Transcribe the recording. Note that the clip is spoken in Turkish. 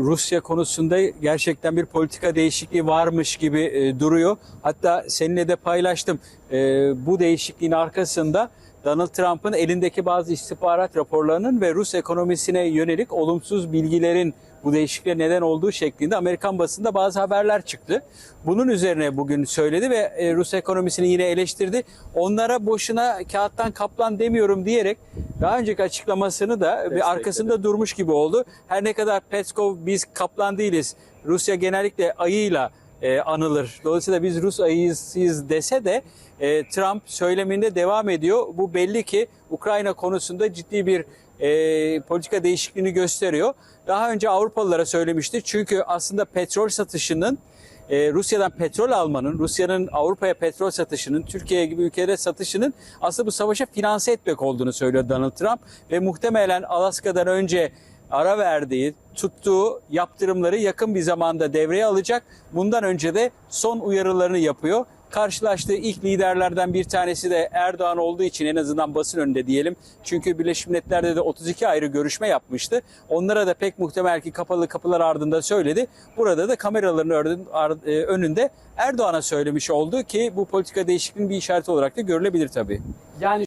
Rusya konusunda gerçekten bir politika değişikliği varmış gibi e, duruyor. Hatta seninle de paylaştım. E, bu değişikliğin arkasında Donald Trump'ın elindeki bazı istihbarat raporlarının ve Rus ekonomisine yönelik olumsuz bilgilerin bu değişikliğe neden olduğu şeklinde Amerikan basında bazı haberler çıktı. Bunun üzerine bugün söyledi ve e, Rus ekonomisini yine eleştirdi. Onlara boşuna kağıttan kaplan demiyorum diyerek daha önceki açıklamasını da bir arkasında durmuş gibi oldu. Her ne kadar Peskov biz kaplan değiliz. Rusya genellikle ayıyla e, anılır. Dolayısıyla biz Rus ayıyız dese de e, Trump söyleminde devam ediyor. Bu belli ki Ukrayna konusunda ciddi bir e, politika değişikliğini gösteriyor. Daha önce Avrupalılara söylemişti. Çünkü aslında petrol satışının e, Rusya'dan petrol almanın, Rusya'nın Avrupa'ya petrol satışının, Türkiye gibi ülkelere satışının aslında bu savaşa finanse etmek olduğunu söylüyor Donald Trump. Ve muhtemelen Alaska'dan önce ara verdiği, tuttuğu yaptırımları yakın bir zamanda devreye alacak. Bundan önce de son uyarılarını yapıyor. Karşılaştığı ilk liderlerden bir tanesi de Erdoğan olduğu için en azından basın önünde diyelim. Çünkü Birleşmiş Milletler'de de 32 ayrı görüşme yapmıştı. Onlara da pek muhtemel ki kapalı kapılar ardında söyledi. Burada da kameraların e, önünde Erdoğan'a söylemiş oldu ki bu politika değişikliğinin bir işareti olarak da görülebilir tabii. Yani